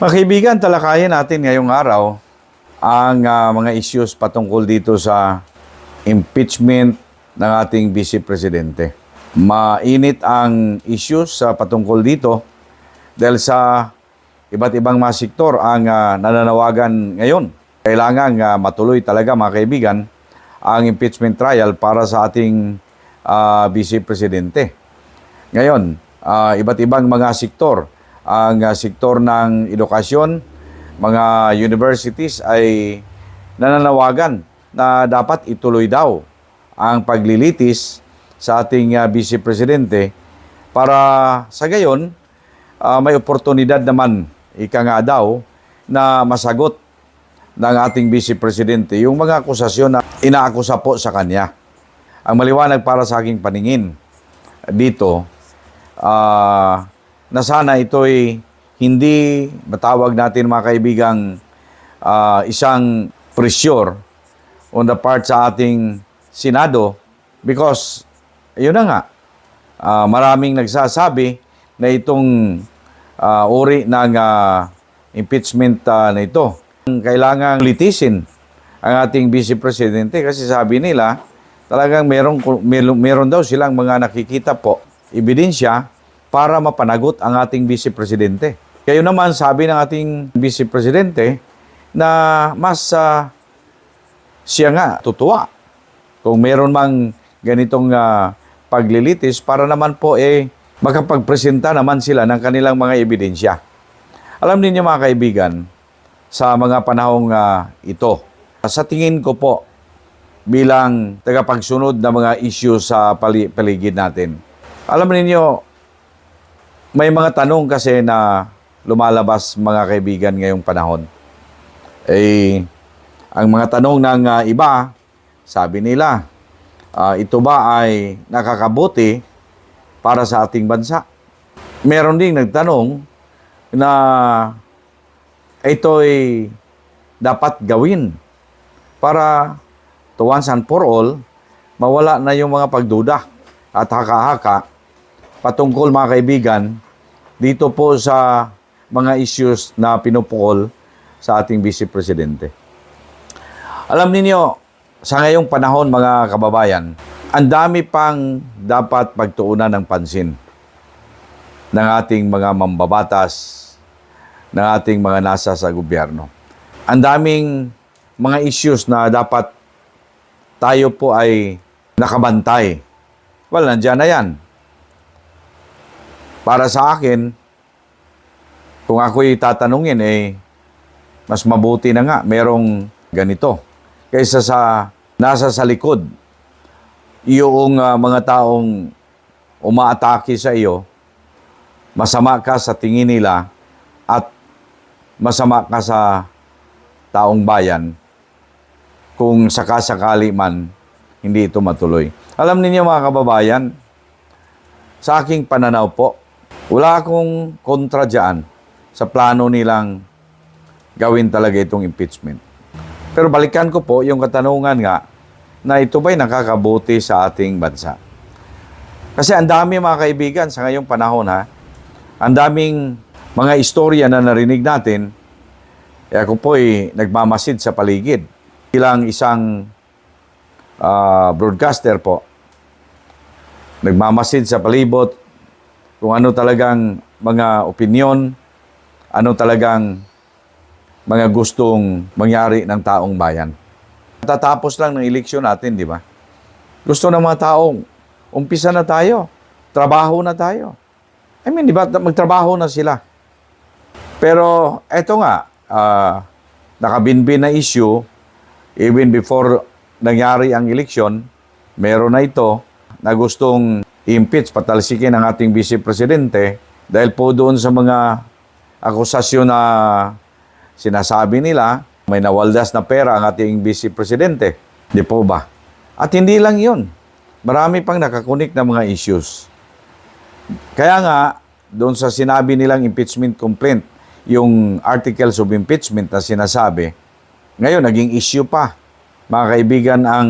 Mga kaibigan, talakayin natin ngayong araw ang ah, mga issues patungkol dito sa impeachment ng ating Vice Presidente. Mainit ang issues sa patungkol dito dahil sa iba't ibang mga sektor ang ah, nananawagan ngayon. Kailangan ah, matuloy talaga mga kaibigan ang impeachment trial para sa ating ah, Vice Presidente. Ngayon, ah, iba't ibang mga sektor, ang ah, sektor ng edukasyon, mga universities ay nananawagan na dapat ituloy daw ang paglilitis sa ating ah, Vice Presidente para sa gayon ah, may oportunidad naman ika nga daw na masagot ng ating Vice Presidente yung mga akusasyon na inaakusa po sa kanya. Ang maliwanag para sa aking paningin dito ah, na sana ito'y hindi matawag natin mga kaibigang ah, isang pressure on the part sa ating Senado because yun na nga ah, maraming nagsasabi na itong ah, uri ng ah, impeachment ah, na ito. Kailangang litisin ang ating Vice Presidente kasi sabi nila talagang meron, meron, meron daw silang mga nakikita po ebidensya para mapanagot ang ating Vice Presidente. Kayo naman sabi ng ating Vice Presidente na mas ah, siya nga tutuwa kung meron mang ganitong ah, paglilitis para naman po eh makapagpresenta naman sila ng kanilang mga ebidensya. Alam niyo mga kaibigan, sa mga panahong ah, ito, sa tingin ko po bilang tagapagsunod ng mga issue sa pali- paligid natin. Alam niyo may mga tanong kasi na lumalabas mga kaibigan ngayong panahon. Eh, ang mga tanong ng ah, iba, sabi nila, ah, ito ba ay nakakabuti para sa ating bansa? Meron ding nagtanong na ito'y dapat gawin para to once and for all, mawala na yung mga pagduda at haka-haka patungkol mga kaibigan dito po sa mga issues na pinupukol sa ating Vice Presidente. Alam niyo sa ngayong panahon mga kababayan, ang dami pang dapat pagtuunan ng pansin ng ating mga mambabatas, ng ating mga nasa sa gobyerno. Ang daming mga issues na dapat tayo po ay nakabantay. Well, nandiyan na yan. Para sa akin, kung ako'y tatanungin, eh, mas mabuti na nga merong ganito. Kaysa sa nasa sa likod, yung ah, mga taong umaatake sa iyo, masama ka sa tingin nila at masama ka sa taong bayan kung sakasakali man hindi ito matuloy. Alam niyo mga kababayan, sa aking pananaw po, wala akong kontra dyan sa plano nilang gawin talaga itong impeachment. Pero balikan ko po yung katanungan nga na ito ba'y nakakabuti sa ating bansa. Kasi ang dami mga kaibigan sa ngayong panahon ha, ang daming mga istorya na narinig natin, eh ako po ay nagmamasid sa paligid. Bilang isang ah, broadcaster po, nagmamasid sa palibot kung ano talagang mga opinion, ano talagang mga gustong mangyari ng taong bayan. Tatapos lang ng eleksyon natin, di ba? Gusto ng mga taong, umpisa na tayo, trabaho na tayo. I mean, di ba, magtrabaho na sila. Pero eto nga, ah, nakabinbin na issue, even before nangyari ang eleksyon, meron na ito na gustong impeach, patalsikin ang ating Vice Presidente dahil po doon sa mga akusasyon na sinasabi nila, may nawaldas na pera ang ating Vice Presidente. Di po ba? At hindi lang yun. Marami pang nakakunik na mga issues. Kaya nga, doon sa sinabi nilang impeachment complaint, yung articles of impeachment na sinasabi, ngayon naging issue pa. Mga kaibigan, ang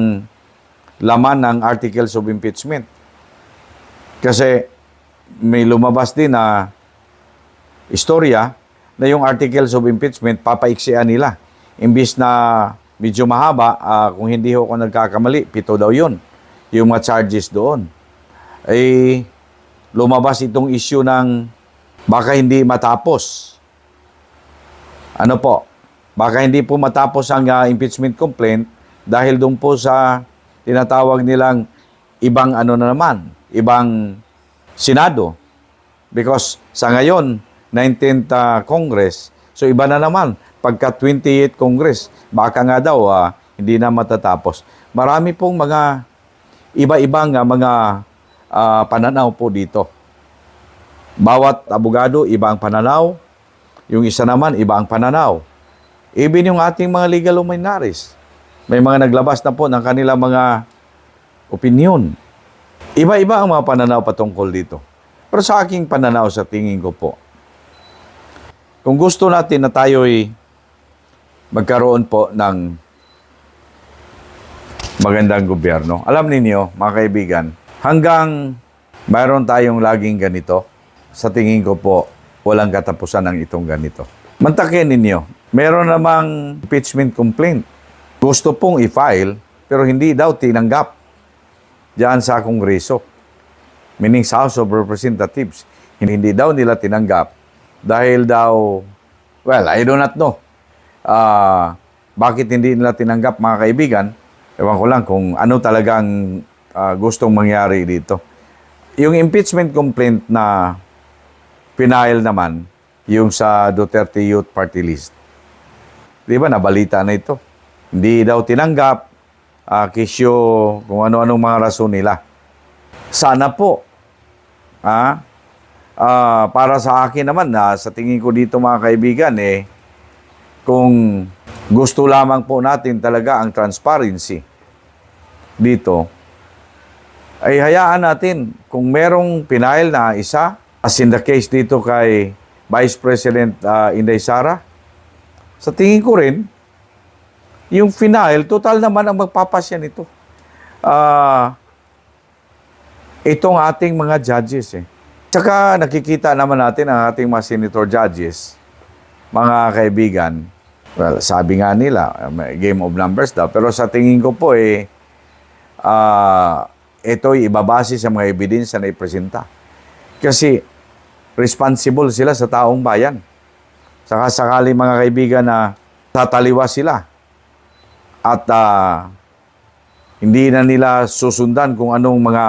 laman ng articles of impeachment. Kasi may lumabas din na istorya na yung articles of impeachment, papaiksian nila. Imbis na medyo mahaba, ah, kung hindi ako nagkakamali, pito daw yun. Yung mga charges doon. Eh, lumabas itong issue ng baka hindi matapos. Ano po? Baka hindi po matapos ang ah, impeachment complaint dahil doon po sa tinatawag nilang ibang ano na naman, ibang Senado. Because sa ngayon, 19th ah, Congress, so iba na naman. Pagka 28th Congress, baka nga daw ah, hindi na matatapos. Marami pong mga iba-ibang ah, mga ah, pananaw po dito. Bawat abogado, iba ang pananaw. Yung isa naman, iba ang pananaw. Even yung ating mga legal luminaries. May mga naglabas na po ng kanilang mga opinion. Iba-iba ang mga pananaw patungkol dito. Pero sa aking pananaw, sa tingin ko po, kung gusto natin na tayo'y magkaroon po ng magandang gobyerno, alam ninyo, mga kaibigan, hanggang mayroon tayong laging ganito, sa tingin ko po, walang katapusan ng itong ganito. Mantakin ninyo, meron namang impeachment complaint. Gusto pong i-file, pero hindi daw tinanggap diyan sa Kongreso. Meaning sa House of Representatives. Hindi, daw nila tinanggap dahil daw, well, I do not know. Ah, bakit hindi nila tinanggap mga kaibigan? Ewan ko lang kung ano talagang ah, gustong mangyari dito. Yung impeachment complaint na pinail naman, yung sa Duterte Youth Party List. Di ba, nabalita na ito. Hindi daw tinanggap, uh, kisyo, kung ano-anong mga rason nila. Sana po, ah, ah, para sa akin naman, na sa tingin ko dito mga kaibigan, eh, kung gusto lamang po natin talaga ang transparency dito, ay hayaan natin kung merong pinail na isa, as in the case dito kay Vice President uh, Inday Sara, sa tingin ko rin, yung final, total naman ang magpapasya nito. Ah, itong ating mga judges eh. Tsaka nakikita naman natin ang ating mga senator judges, mga kaibigan, well, sabi nga nila, game of numbers daw, pero sa tingin ko po eh, ah, ito'y ibabase sa mga ebidensya na ipresenta. Kasi responsible sila sa taong bayan. Saka sakali mga kaibigan na tataliwa sila at ah, hindi na nila susundan kung anong mga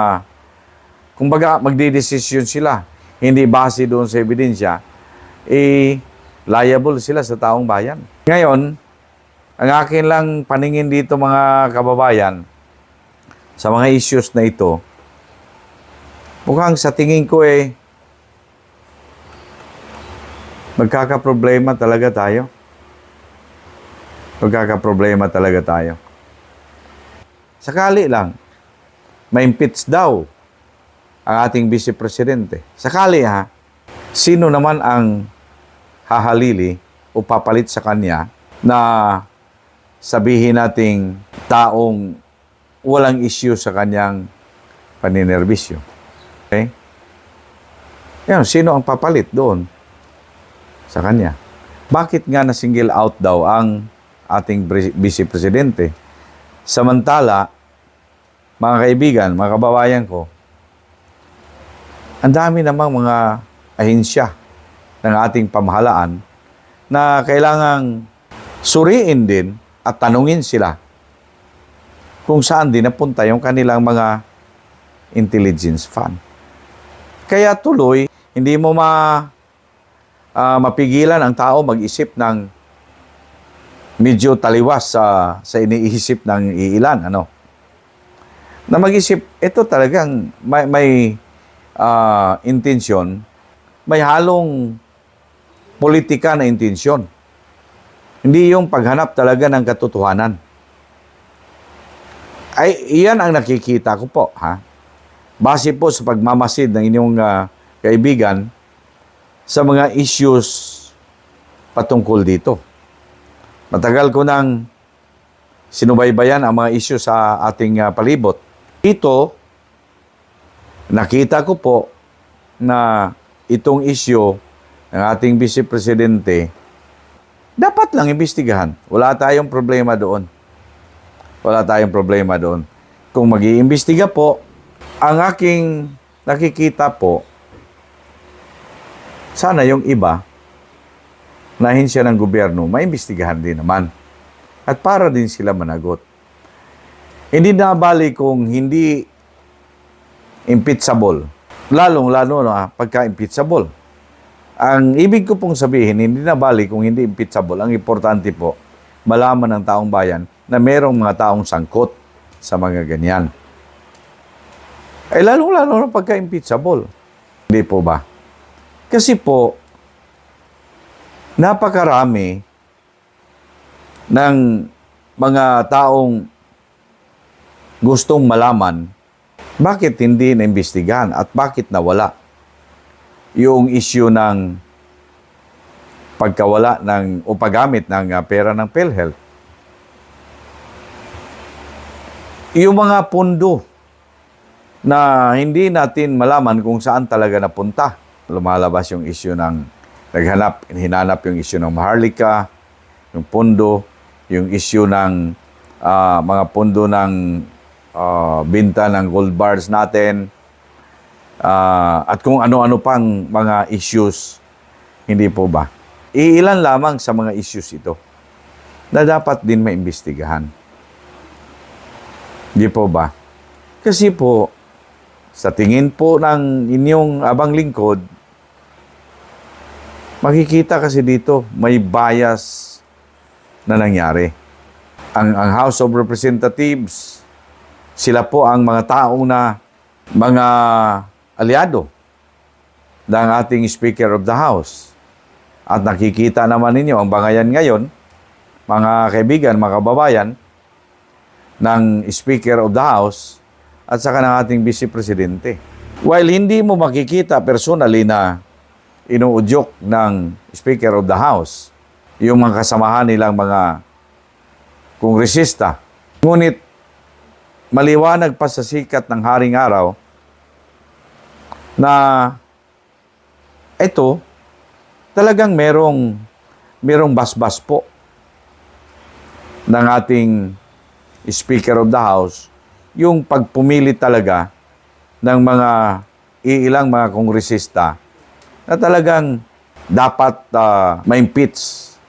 kumbaga magdidesisyon sila hindi base doon sa ebidensya eh liable sila sa taong bayan. Ngayon, ang akin lang paningin dito mga kababayan sa mga issues na ito, mukhang sa tingin ko eh, magkakaproblema talaga tayo. Magkakaproblema talaga tayo. Sakali lang, ma-impeach daw ang ating vice presidente. Sakali ha, sino naman ang hahalili o papalit sa kanya na sabihin nating taong walang issue sa kanyang paninerbisyo. Okay? Yan, sino ang papalit doon sa kanya? Bakit nga na single out daw ang ating vice presidente? Samantala, mga kaibigan, mga kababayan ko, ang dami namang mga ahensya ng ating pamahalaan na kailangang suriin din at tanungin sila kung saan din napunta yung kanilang mga intelligence fund. Kaya tuloy, hindi mo ma ah, mapigilan ang tao mag-isip ng medyo taliwas sa sa iniisip ng iilan ano? Na mag-isip ito talagang may, may ah, intensyon may halong politika na intensyon. Hindi yung paghanap talaga ng katotohanan. Ay iyan ang nakikita ko po ha? Base po sa pagmamasid ng inyong ah, kaibigan sa mga issues patungkol dito Matagal ko nang sinubaybayan ang mga issue sa ating ah, palibot. Ito, nakita ko po na itong issue ng ating Vice Presidente, dapat lang imbestigahan. Wala tayong problema doon. Wala tayong problema doon. Kung mag iimbestiga po, ang aking nakikita po, sana yung iba na ahensya ng gobyerno, maimbestigahan din naman. At para din sila managot. Hindi nabali kung hindi impeachable. Lalong-lalo na pagka-impeachable. Ang ibig ko pong sabihin, hindi na bali kung hindi impeachable. Ang importante po, malaman ng taong bayan na merong mga taong sangkot sa mga ganyan. Ay lalong-lalo na pagka-impeachable. Hindi po ba? Kasi po, napakarami ng mga taong gustong malaman bakit hindi naimbestigahan at bakit nawala yung issue ng pagkawala ng o paggamit ng ah, pera ng PhilHealth. Yung mga pundo na hindi natin malaman kung saan talaga napunta. Lumalabas yung issue ng naghanap, hinanap yung issue ng Maharlika, yung pundo, yung issue ng ah, mga pundo ng ah, binta ng gold bars natin, ah, at kung ano-ano pang mga issues, hindi po ba? Iilan lamang sa mga issues ito na dapat din maimbestigahan. Hindi po ba? Kasi po, sa tingin po ng inyong abang lingkod, makikita kasi dito may bias na nangyari. Ang, ang House of Representatives, sila po ang mga taong na mga aliado ng ating Speaker of the House. At nakikita naman ninyo ang bangayan ngayon, mga kaibigan, mga kababayan, ng Speaker of the House at saka ng ating Vice Presidente. While hindi mo makikita personally na inuudyok ng Speaker of the House yung mga kasamahan nilang mga kongresista. Ngunit maliwanag pa sa sikat ng haring araw na ito talagang merong merong basbas po ng ating Speaker of the House yung pagpumili talaga ng mga iilang mga kongresista na talagang dapat ah, ma-impeach,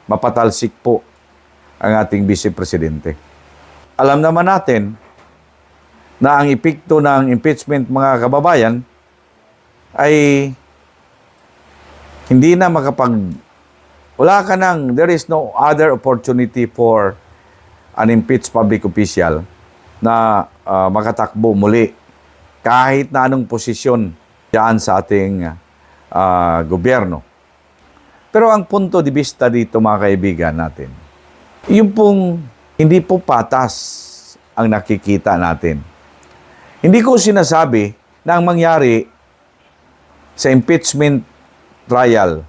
mapatalsik po ang ating Vice Presidente. Alam naman natin na ang epekto ng impeachment mga kababayan ay hindi na makapag wala ka nang there is no other opportunity for an impeached public official na ah, makatakbo muli kahit na anong posisyon diyan sa ating ah, gobyerno. Pero ang punto di vista dito mga kaibigan natin, yung pong hindi po patas ang nakikita natin. Hindi ko sinasabi na ang mangyari sa impeachment trial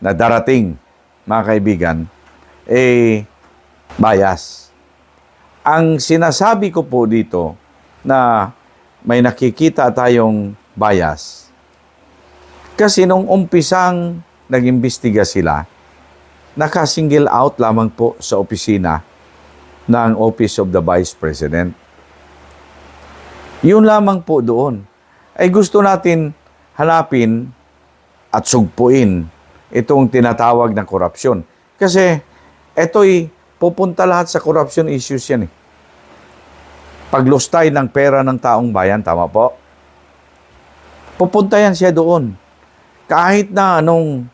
na darating, mga kaibigan, eh, bias. Ang sinasabi ko po dito na may nakikita tayong bias. Kasi nung umpisang nag-imbestiga sila, naka-single out lamang po sa opisina ng Office of the Vice President. Yun lamang po doon. Ay gusto natin hanapin at sugpuin itong tinatawag na korupsyon. Kasi ito'y pupunta lahat sa corruption issues yan eh. Paglustay ng pera ng taong bayan, tama po? Pupunta yan siya doon. Kahit na anong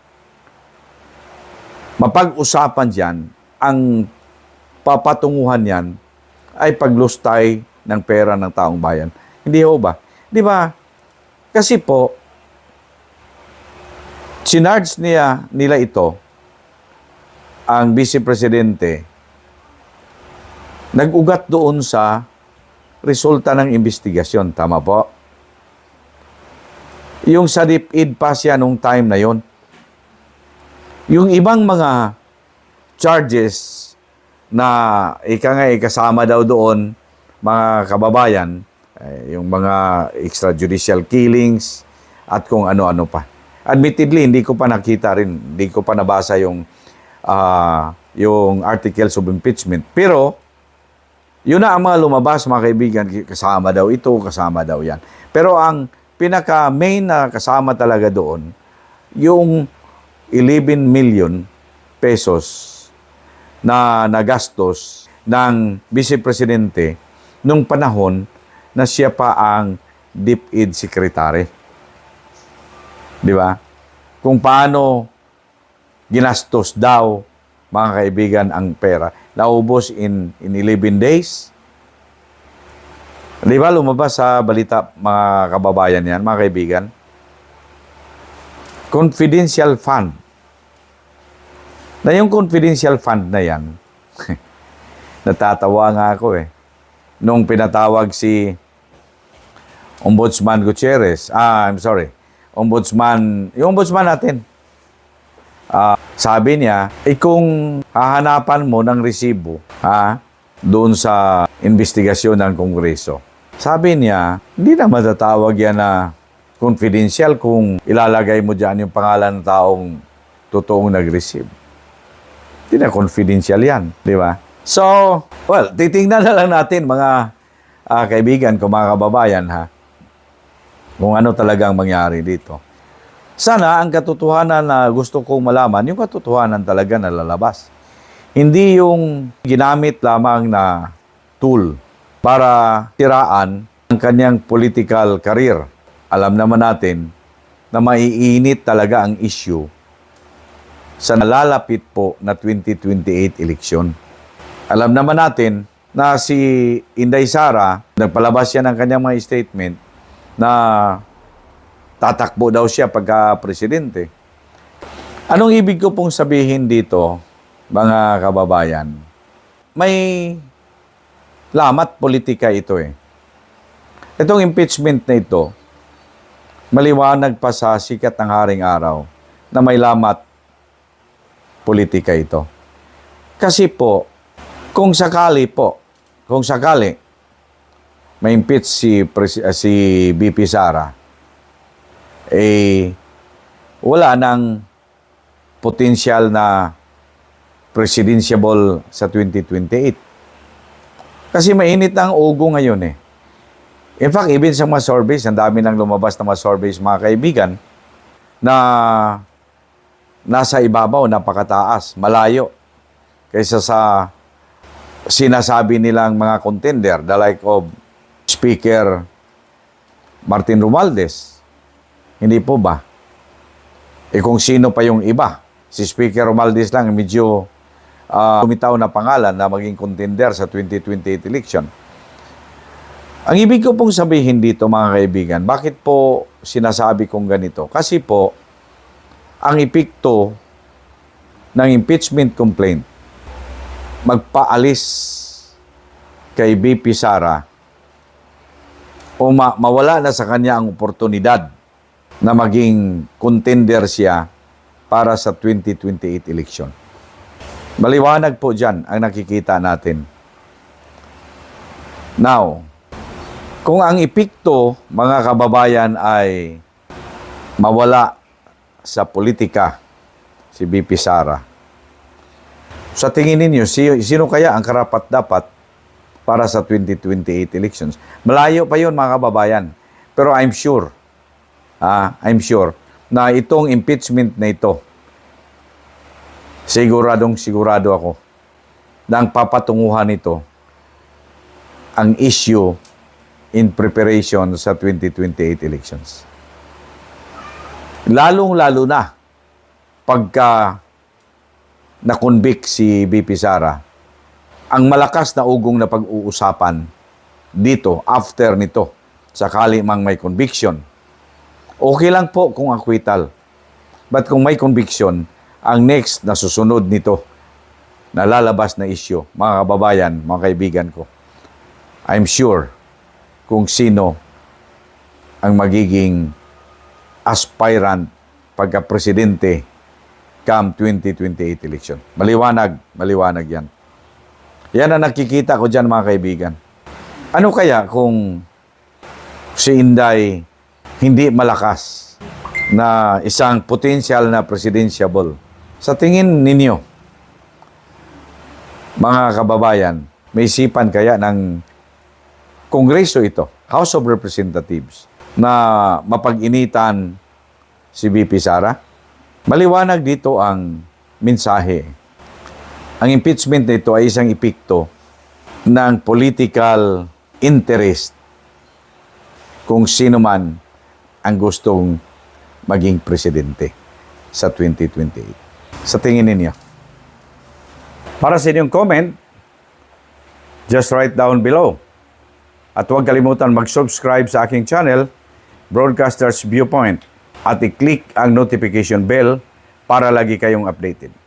mapag-usapan dyan, ang papatunguhan yan ay paglustay ng pera ng taong bayan. Hindi ho ba? Di ba? Kasi po, sinarge niya, nila ito, ang Vice Presidente, nag-ugat doon sa resulta ng investigasyon. Tama po? Yung sa DepEd pa siya nung time na yon. Yung ibang mga charges na ika nga ikasama daw doon, mga kababayan, eh, yung mga extrajudicial killings at kung ano-ano pa Admittedly, hindi ko pa nakita rin, hindi ko pa nabasa yung ah, yung articles of impeachment. Pero, yun na ang mga lumabas, mga kaibigan, kasama daw ito, kasama daw yan. Pero ang pinaka-main na kasama talaga doon, yung 11 million pesos na nagastos ng Vice Presidente nung panahon na siya pa ang DepEd Secretary. Di ba? Kung paano ginastos daw, mga kaibigan, ang pera. Naubos in, in 11 days. Di ba lumabas sa balita, mga kababayan yan, mga kaibigan? Confidential fund. Na yung confidential fund na yan, natatawa nga ako eh. Nung pinatawag si Ombudsman Gutierrez, ah, I'm sorry, Ombudsman, yung Ombudsman natin, Ah, sabi niya, eh kung hahanapan mo ng resibo, ha, doon sa investigasyon ng Kongreso. Sabi niya, hindi na matatawag yan na confidential kung ilalagay mo dyan yung pangalan ng taong totoong nag-receive. Hindi na confidential yan, di ba? So, well, titingnan na lang natin mga ah, kaibigan ko, mga kababayan, ha, kung ano talagang mangyari dito. Sana ang katotohanan na gusto kong malaman, yung katotohanan talaga na lalabas. Hindi yung ginamit lamang na tool para tiraan ang kanyang political career. Alam naman natin na maiinit talaga ang issue sa nalalapit po na 2028 eleksyon. Alam naman natin na si Inday Sara, nagpalabas siya ng kanyang mga statement na tatakbo daw siya pagka presidente. Anong ibig ko pong sabihin dito, mga kababayan? May lamat politika ito eh. Itong impeachment na ito, maliwanag pa sa sikat ng haring araw na may lamat politika ito. Kasi po, kung sakali po, kung sakali, may impeach si, uh, si BP Sara, eh, wala nang potential na presidentiable sa 2028. Kasi mainit ang ugo ngayon eh. In fact, even sa mga surveys, ang dami nang lumabas na mga surveys, mga kaibigan, na nasa ibabaw, napakataas, malayo, kaysa sa sinasabi nilang mga contender, the like of Speaker Martin Romualdez, hindi po ba? E kung sino pa yung iba, si Speaker Romualdez lang medyo uh, lumitaw na pangalan na maging contender sa 2028 election. Ang ibig ko pong sabihin dito mga kaibigan, bakit po sinasabi kong ganito? Kasi po, ang epekto ng impeachment complaint magpaalis kay BP Sara o ma- mawala na sa kanya ang oportunidad na maging contender siya para sa 2028 election. Maliwanag po dyan ang nakikita natin. Now, kung ang epekto, mga kababayan, ay mawala sa politika si BP Sara, sa tingin ninyo, si- sino kaya ang karapat-dapat para sa 2028 elections? Malayo pa yun, mga kababayan. Pero I'm sure, ah, I'm sure, na itong impeachment na ito, siguradong sigurado ako, na ang papatunguhan nito, ang issue in preparation sa 2028 elections. Lalong-lalo na pagka na-convict si BP Sara, ang malakas na ugong na pag-uusapan dito, after nito, sakali mang may conviction. Okay lang po kung acquittal. But kung may conviction, ang next na susunod nito, na lalabas na issue, mga kababayan, mga kaibigan ko, I'm sure kung sino ang magiging aspirant pagka-presidente come 2028 election. Maliwanag, maliwanag yan. Yan ang nakikita ko dyan mga kaibigan. Ano kaya kung si Inday hindi malakas na isang potential na presidentiable. Sa tingin ninyo, mga kababayan, may isipan kaya ng Kongreso ito, House of Representatives, na mapag-initan si VP Sara? Maliwanag dito ang mensahe. Ang impeachment nito ay isang epekto ng political interest kung sino man ang gustong maging presidente sa 2028. Sa tingin ninyo? Para sa inyong comment, just write down below. At huwag kalimutan mag-subscribe sa aking channel, Broadcasters Viewpoint, at i-click ang notification bell para lagi kayong updated.